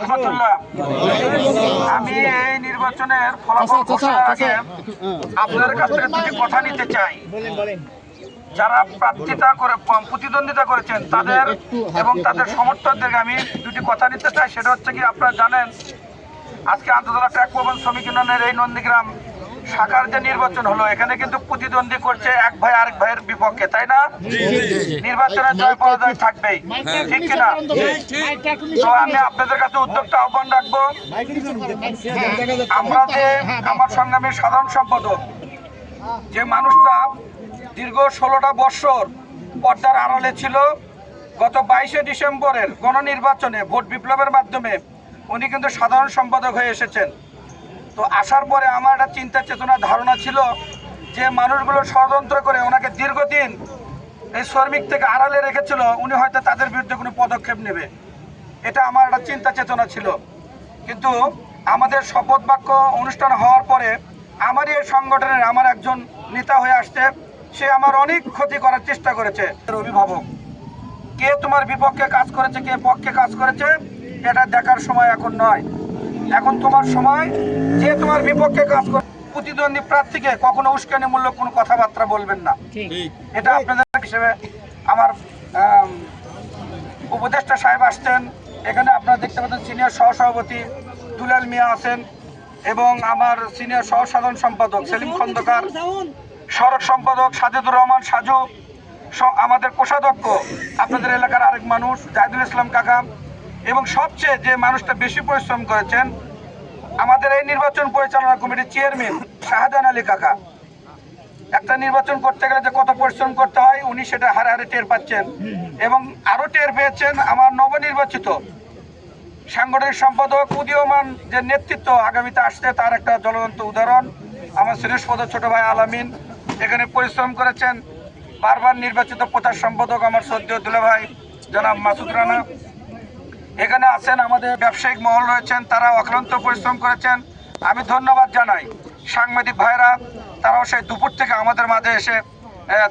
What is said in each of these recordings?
রহমতুল্লাহ আমি এই নির্বাচনের ফলাফল ঘোষণার আগে আপনাদের কাছ থেকে দুটি কথা নিতে চাই। যারা প্রার্থিতা করে প্রতিদ্বন্দ্বিতা করেছেন তাদের এবং তাদের সমর্থকদেরকে আমি দুটি কথা নিতে চাই। সেটা হচ্ছে কি আপনারা জানেন আজকে আন্তর্জাতিক ট্র্যাক ভবন শ্রমিক ইউনিয়নের এই নন্দীগ্রাম শাখার যে নির্বাচন হলো এখানে কিন্তু প্রতিদ্বন্দ্বী করছে এক ভাই আরেক ভাইয়ের বিপক্ষে তাই না? নির্বাচনে জয় পরাজয় থাকবেই। ঠিক কিনা? তো আমি আপনাদের কাছে উদ্যোগটা আহ্বান রাখব। আমরা যে আমার সংগ্রামের সাধারণ সম্পাদক যে মানুষটা দীর্ঘ ষোলোটা বৎসর পর্দার আড়ালে ছিল গত বাইশে ডিসেম্বরের গণনির্বাচনে ভোট বিপ্লবের মাধ্যমে উনি কিন্তু সাধারণ সম্পাদক হয়ে এসেছেন। তো আসার পরে আমার একটা চিন্তা চেতনা ধারণা ছিল যে মানুষগুলো ষড়যন্ত্র করে ওনাকে দীর্ঘদিন এই শ্রমিক থেকে আড়ালে রেখেছিল, উনি হয়তো তাদের বিরুদ্ধে কোনো পদক্ষেপ নেবে। এটা আমার একটা চিন্তা চেতনা ছিল। কিন্তু আমাদের শপথ বাক্য অনুষ্ঠান হওয়ার পরে আমারই এই সংগঠনের আমার একজন নেতা হয়ে আসছে, সে আমার অনেক ক্ষতি করার চেষ্টা করেছে। অভিভাবক, কে তোমার বিপক্ষে কাজ করেছে, কে পক্ষে কাজ করেছে, এটা দেখার সময় এখন নয়। এখন তোমার সময় যে তোমার বিপক্ষে কাজ করে প্রতিদ্বন্দ্বী প্রার্থীকে কখনো উস্কানিমূলক কোনো কথাবার্তা বলবেন না। এটা আপনাদের হিসেবে আমার উপদেষ্টা সাহেব আসছেন। এখানে আপনারা দেখতে পাচ্ছেন সিনিয়র সহসভাপতি দুলাল মিয়া আছেন এবং আমার সিনিয়র সহ সাধারণ সম্পাদক সেলিম খন্দকার সড়ক সম্পাদক সাজেদুর রহমান সাজু আমাদের কোষাধ্যক্ষ আপনাদের এলাকার আরেক মানুষ জাহিদুল ইসলাম কাকা এবং সবচেয়ে যে মানুষটা বেশি পরিশ্রম করেছেন, আমাদের এই নির্বাচন পরিচালনা কমিটির চেয়ারম্যান শাহজাহান আলী কাকা। একটা নির্বাচন করতে গেলে যে কত পরিশ্রম করতে হয়, উনি সেটা হারে হারে টের পাচ্ছেন এবং আরও টের পেয়েছেন আমার নবনির্বাচিত সাংগঠনিক সম্পাদক উদীয়মান যে নেতৃত্ব আগামীতে আসছে, তার একটা জ্বলন্ত উদাহরণ। আমার সিরিজ পদ ছোট ভাই আলামিন, এখানে পরিশ্রম করেছেন। বারবার নির্বাচিত প্রচার সম্পাদক আমার সদ্য দুলা ভাই জনাব মাসুদ রানা। এখানে আছেন আমাদের ব্যবসায়িক মহল রয়েছেন তারা অক্লান্ত পরিশ্রম করেছেন। আমি ধন্যবাদ জানাই সাংবাদিক ভাইরা, তারাও সেই দুপুর থেকে আমাদের মাঝে এসে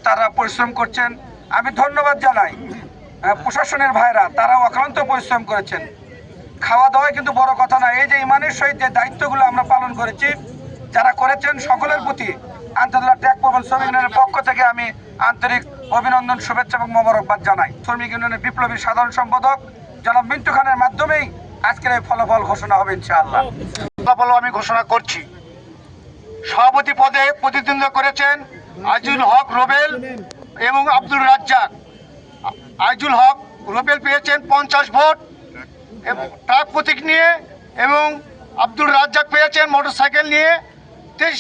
তারা পরিশ্রম করছেন। আমি ধন্যবাদ জানাই প্রশাসনের ভাইরা, তারাও অক্লান্ত পরিশ্রম করেছেন। খাওয়া দাওয়া কিন্তু বড় কথা না, এই যে ইমানের সহিত যে দায়িত্বগুলো আমরা পালন করেছি, যারা করেছেন সকলের প্রতি আন্তর্জাতিক ট্যাগ ভবন শ্রমিক ইউনিয়নের পক্ষ থেকে আমি আন্তরিক অভিনন্দন, শুভেচ্ছা এবং মোবারকবাদ জানাই। শ্রমিক ইউনিয়নের বিপ্লবী সাধারণ সম্পাদক জনাব মিন্টু খানের মাধ্যমেই আজকের এই ফলাফল ঘোষণা হবে ইনশাআল্লাহ। ফলাফল আমি ঘোষণা করছি। সভাপতি পদে প্রতিদ্বন্দ্বিতা করেছেন আইজুল হক রোবেল এবং আব্দুল রাজ্জাক। আইজুল হক রোবেল পেয়েছেন পঞ্চাশ ভোট। ট্রাক প্রতীক নিয়ে এবং আব্দুল রাজ্জাক পেয়েছেন মোটরসাইকেল নিয়ে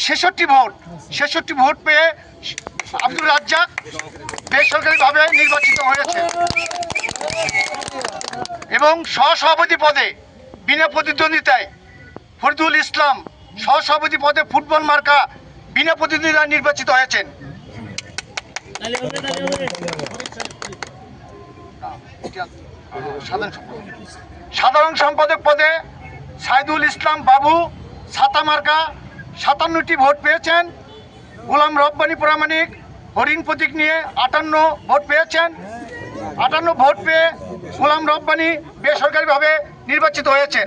ছেষট্টি ভোট। ছেষট্টি ভোট পেয়ে আব্দুল রাজ্জাক বেসরকারিভাবে নির্বাচিত হয়েছে এবং সহসভাপতি পদে, বিনা প্রতিদ্বন্দ্বিতায়, ফরিদুল ইসলাম সহসভাপতি পদে ফুটবল মার্কা, বিনা প্রতিদ্বন্দ্বিতায় নির্বাচিত হয়েছেন সাধারণ সম্পাদক। পদে সাইদুল ইসলাম বাবু ছাতা মার্কা, সাতান্নটি ভোট পেয়েছেন গোলাম রব্বানি প্রামাণিক, হরিণ প্রতীক নিয়ে আটান্ন ভোট পেয়েছেন আটান্ন ভোট পেয়ে গোলাম রব্বানি বেসরকারিভাবে নির্বাচিত হয়েছেন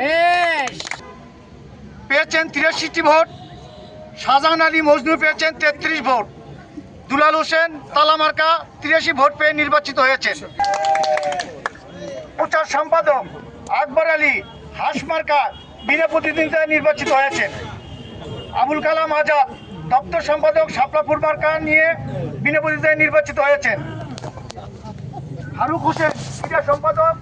পেয়েছেন তিরাশিটি ভোট শাহজাহান আলী মজনু পেয়েছেন তেত্রিশ ভোট দুলাল হোসেন তালামার্কা তিরাশি ভোট পেয়ে নির্বাচিত হয়েছেন প্রচার সম্পাদক আকবর আলী হাসমার্কা বিনা প্রতিদ্বন্দ্বিতায় নির্বাচিত হয়েছেন। আবুল কালাম আজাদ দপ্তর সম্পাদক শাপলাপুর মার্কা নিয়ে বিনা প্রতিদ্বন্দ্বিতায় নির্বাচিত হয়েছেন। ফারুক হোসেন ক্রীড়া সম্পাদক।